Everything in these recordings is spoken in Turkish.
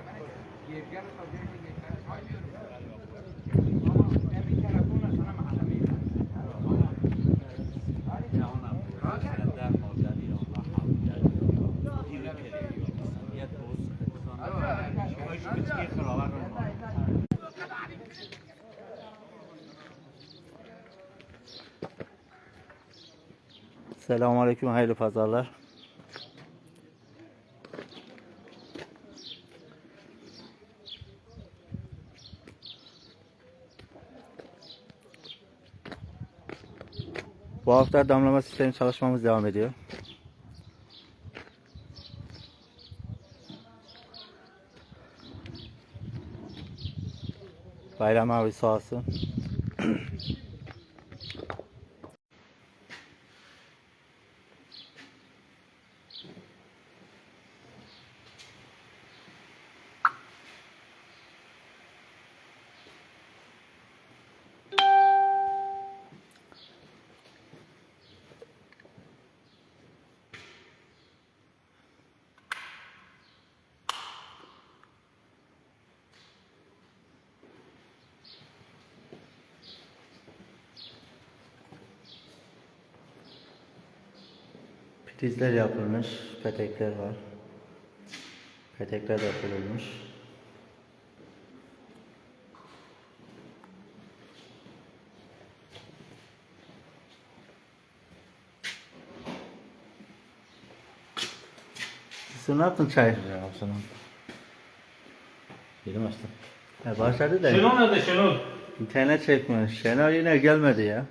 Mahallemeyi Selamünaleyküm, hayırlı pazarlar. Bu hafta damlama sistemi çalışmamız devam ediyor. Bayram abi sağ olsun. Prizler yapılmış, petekler var. Petekler de kurulmuş. Sen ne yaptın çay? Ya sana. Yedim açtım. Ha, başladı da Şenol nerede Şenol? internet çekmiyor. Şener yine gelmedi ya.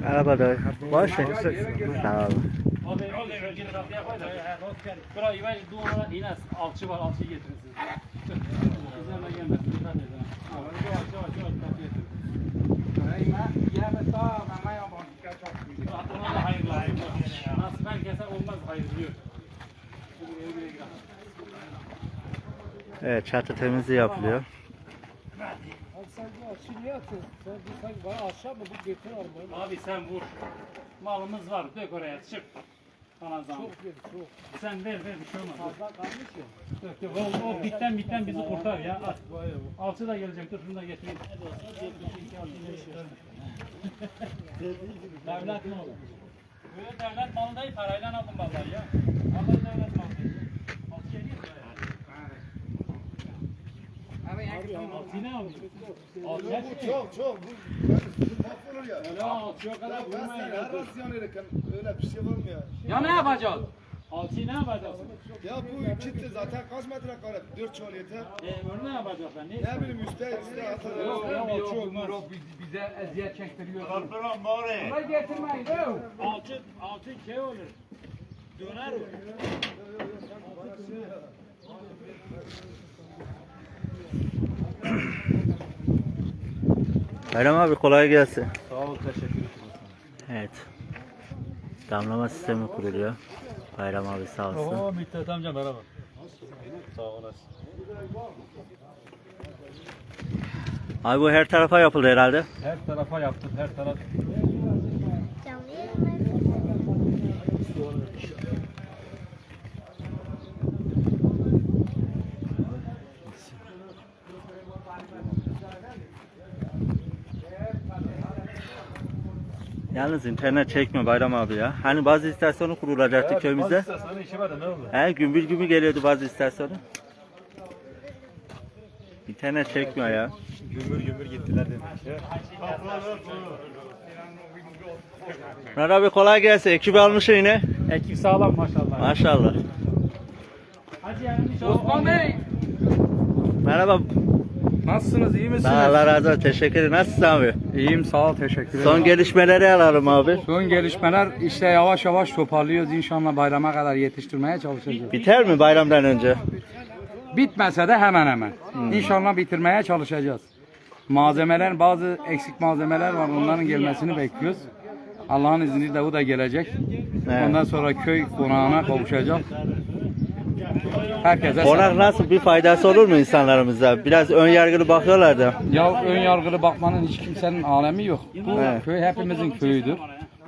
Merhaba dayı. Boş ver. Sağ ol. Burayı ben duvarlara ines alçı var alçıyı getirin siz. Üzerine gelmesin. Dikkat edin. Yavaş yavaş yavaş kapıyı getirin. Ya ben daha mama yapamam. Ona da hayırlı hayırlı. Nasıl ben keser olmaz hayırlı diyor. Evet çatı temizliği yapılıyor. Abi sen bu aşı niye atıyorsun? Sen bu sanki bana aşağı mı bu getir arabayı? Abi sen vur. Malımız var. Dök oraya çık. Bana zaman. Çok yedi çok. Sen ver ver bir şey olmaz. Fazla kalmış ya. Dök dök. O, o bitten bitten bizi kurtar ya. At. Alçı da gelecek. Dur şunu da getireyim. devlet malı. Böyle devlet malı değil. Parayla aldım vallahi ya. Vallahi devlet malı değil. Alçı geliyor mu ya? Şey. Çok çok bu mahvolur ya. Öyle alçıya kadar Ya ben vurmayın. sen her az yanırken öyle bir şey var mı ya? Ya ne yapacağız? Alçıyı ne yapacaksın? Ya bu kitle zaten kaç metrekare? 4 çuval yeter. E onu ne yapacaksın? Ne Ne bileyim üstte üstte atar. Yok ya, yok alçı yok. bize eziyet çektiriyor. Burayı getirmeyin. Yok. Alçı, alçı şey olur. Döner olur. Bayram abi kolay gelsin. Sağ ol teşekkür ederim. Evet. Damlama sistemi kuruluyor. Bayram abi sağ olsun. Oo Mithat amca merhaba. Sağ olasın. Abi bu her tarafa yapıldı herhalde. Her tarafa yaptım, her taraf. Yalnız internet çekmiyor Bayram abi ya. Hani bazı istasyonu kurulacaktı köyümüzde. Sana işi var da ne oldu? He gümbür gümbür geliyordu bazı istasyonu. İnternet çekmiyor ya. Gümbür gümbür gittiler demek ya. Murat abi kolay gelsin. Ekibi almışsın yine. Ekip sağlam maşallah. Maşallah. Hacı yani Osman Bey. Merhaba. Nasılsınız? iyi misiniz? Allah razı olsun. Teşekkür ederim. Nasılsın abi? İyiyim sağ ol teşekkür ederim. Son gelişmeleri alalım abi. Son gelişmeler işte yavaş yavaş toparlıyoruz. İnşallah bayrama kadar yetiştirmeye çalışacağız. Biter mi bayramdan önce? Bitmese de hemen hemen. İnşallah bitirmeye çalışacağız. Malzemeler bazı eksik malzemeler var. Onların gelmesini bekliyoruz. Allah'ın izniyle bu da gelecek. Evet. Ondan sonra köy konağına kavuşacak. Herkese Konak nasıl bir faydası olur mu insanlarımıza? Biraz ön yargılı bakıyorlar da. Ya ön yargılı bakmanın hiç kimsenin alemi yok. Bu Evet. köy hepimizin köyüdür.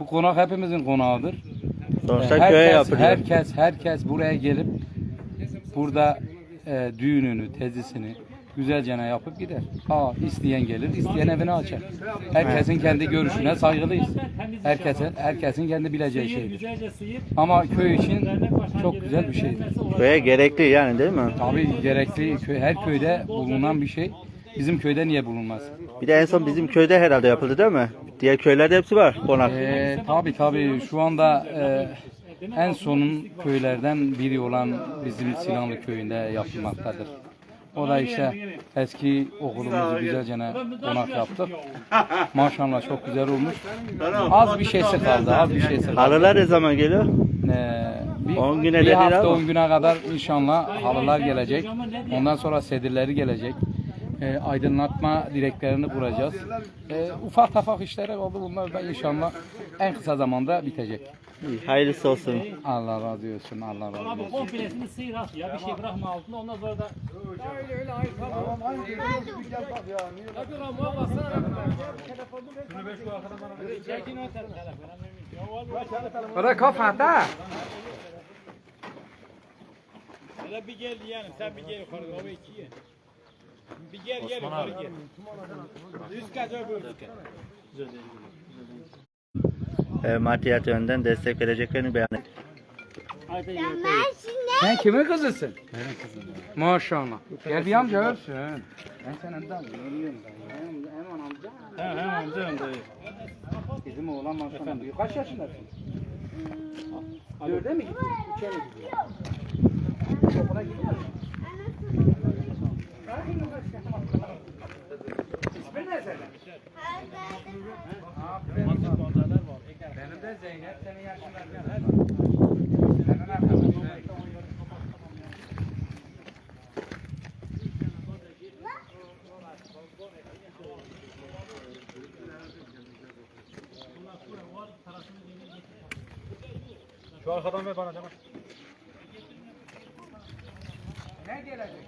Bu konak hepimizin konağıdır. Sonuçta herkes, köye yapılıyor. herkes herkes buraya gelip burada e, düğününü, tezisini güzelce yapıp gider. Ha isteyen gelir, isteyen evini açar. Herkesin kendi görüşüne saygılıyız. Herkesin herkesin kendi bileceği şeydir. Güzelce sıyır. Ama köy için çok güzel bir şeydir. Köye gerekli yani değil mi? Tabii gerekli köy, her köyde bulunan bir şey. Bizim köyde niye bulunmaz? Bir de en son bizim köyde herhalde yapıldı değil mi? Diğer köylerde hepsi var konak. Ee, tabii tabii şu anda e, en sonun köylerden biri olan bizim Sinanlı köyünde yapılmaktadır. O da işte eski okulumuzu güzelce konak yaptık. Maşallah çok güzel olmuş. Az bir şeysi kaldı, az bir şeysi kaldı. Halılar ne zaman geliyor? Ee, bir, On güne bir hafta ama. on güne kadar inşallah halılar gelecek. Ondan sonra sedirleri gelecek. Ee, aydınlatma direklerini kuracağız. Ee, ufak tafak işler oldu. Bunlar da inşallah en kısa zamanda bitecek. İyi, Hayırlısı olsun. Allah razı olsun. Allah razı Abi olsun. komplesini sıyır at ya. Bir şey bırakma altında. Ondan sonra da Bırak kafa da. Hele bir gel yani sen bir gel yukarı o ikiye. Bir gel gel yukarı gel. Üst kat öbür kat. E, maddiyat yönden destek vereceklerini beyan etti. Sen kimin kızısın? Benim kızım. Maşallah. Gel bir amca ölsün. Ben veriyorum da. Hemen amca. He he amcam dayı. Bizim oğlan büyük. Kaç yaşındasın? Dörde mi gidiyor? Üçe mi gidiyor? Okula gidiyor mu? Şu arkadan ver bana canım. Ne gelecek?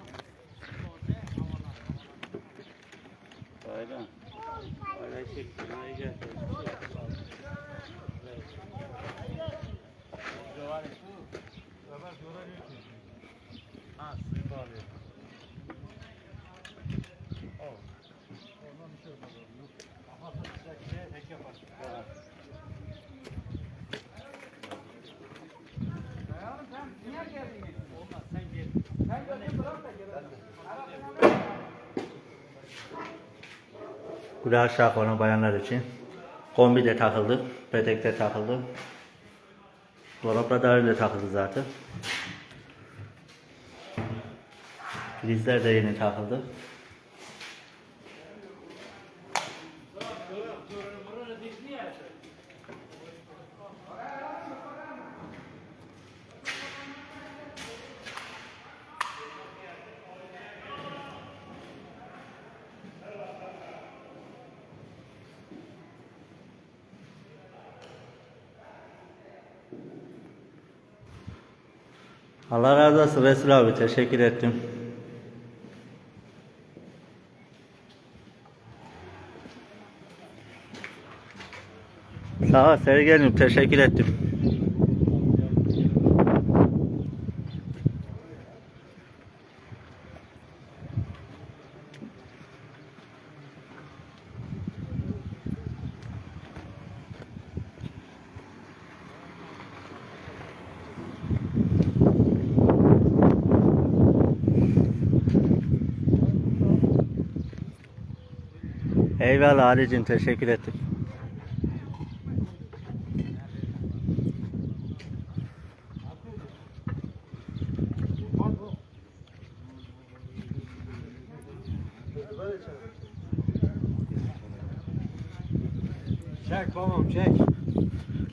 Bu da aşağı konu bayanlar için. Kombi de takıldı. Petek de takıldı. Dolapla da öyle takıldı zaten. Prizler de yeni takıldı. Allah razı olsun Resul abi teşekkür ettim. Sağ ol Sergen'im teşekkür ettim. Eyvallah Ali'cim teşekkür ettim. Çek babam çek.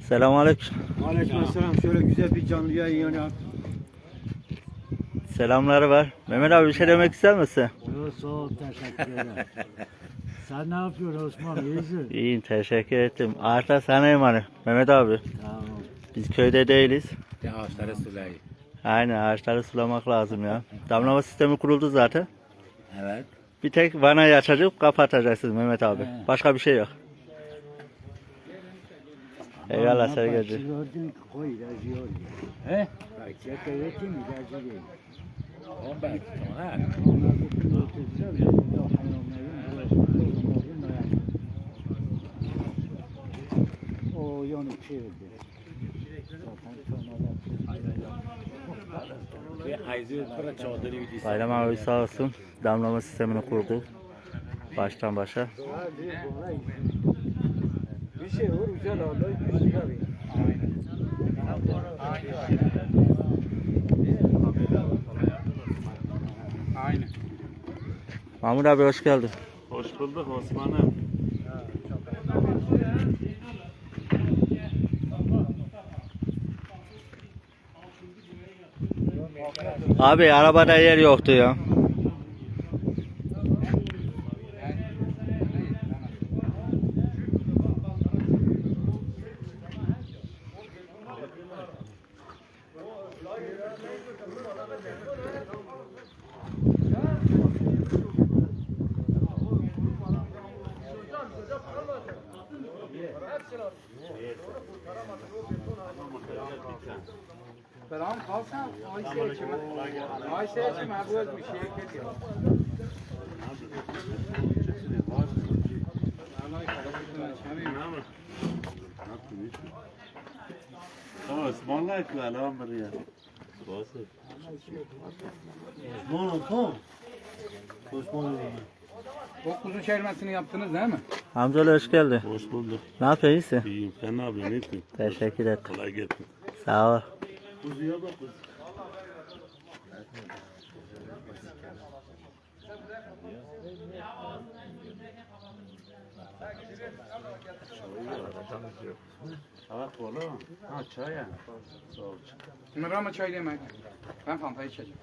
Selamünaleyküm. Aleykümselam. Şöyle güzel bir canlı yayın yap. Selamları var. Mehmet abi bir şey demek ister misin? Yo, sağ ol, teşekkür ederim. Sen ne yapıyorsun Osman? İyisin. İyiyim teşekkür ettim. Arta sana emanet. Mehmet abi. Tamam. Biz köyde değiliz. Ya ağaçları sulayı. Aynen ağaçları sulamak lazım ya. Damlama sistemi kuruldu zaten. Evet. Bir tek vanayı açacak kapatacaksınız Mehmet abi. Başka bir şey yok. Eyvallah ki koy ilacı yok. He? Bak çek öğretim ilacı değil. Tamam ben. Tamam ha. Çadırı bir dizisi. Bayram abi sağ olsun. Damlama sistemini kurdu. Baştan başa. Bir şey olur güzel oldu. Bir şey abi. Aynen. Mahmut abi hoş geldin. Hoş bulduk Osman'ım. Abi arabada yer yoktu ya. Kalsın. Ayşe içime. Ayşe içime. Bu özmüş. Şey kesiyor. Tamam Osman'la ekleyelim buraya. Osman'ım tamam. Osman'ım. O kuzu çevirmesini yaptınız değil mi? Amcalı hoş geldin. Hoş bulduk. Ne yapıyorsun? iyisin? İyiyim. Sen ne yapıyorsun? İyisin. Teşekkür ederim. Kolay gelsin. Sağ ol. Kuzuya bak kız. Evet oğlum. Ha çay ya. Sağ ol. Mırra mı çay demek? Ben fanta içeceğim.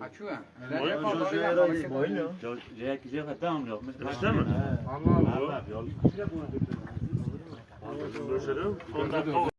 Açıyor. Recep Allah'ı yapmamışsın. Jack güzel adam yok. Kaçta mı? Allah Allah. Allah. Görüşelim. Ondan